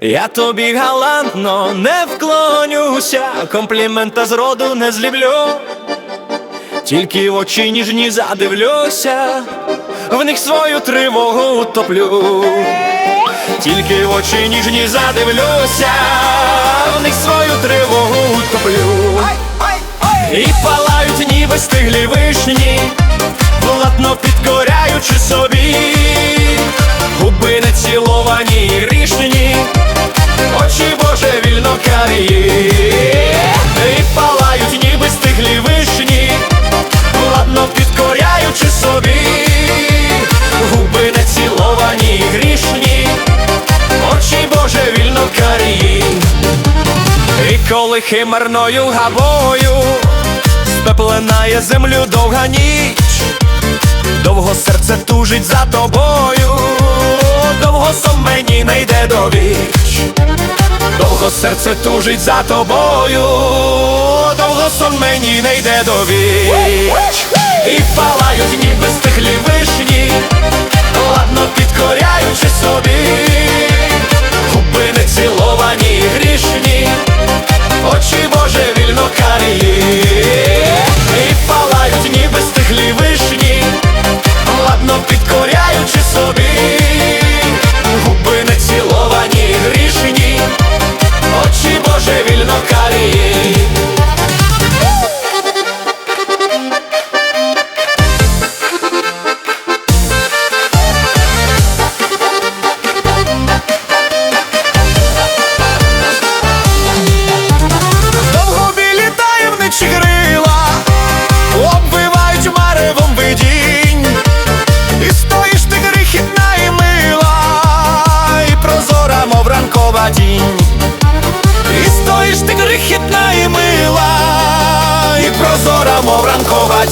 Я тобі галантно не вклонюся, комплімента зроду не зліблю, тільки в очі ніжні задивлюся, в них свою тривогу утоплю, тільки в очі ніжні задивлюся, в них свою тривогу утоплю. І палають ніби стиглі вишні, коли химерною гавою Спепленає землю довга ніч Довго серце тужить за тобою Довго сон мені не йде до віч. Довго серце тужить за тобою Довго сон мені не йде до віч. І палають ніби стихлі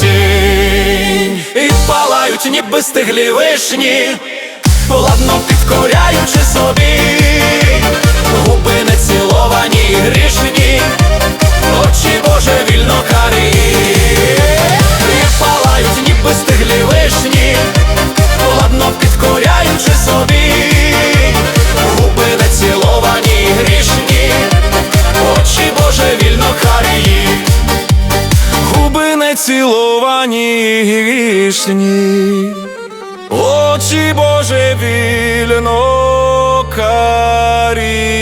тінь І палають ніби стиглі вишні Ладно підкоряючи собі. Губи не не ціловані грішні, очі Боже вільно карі.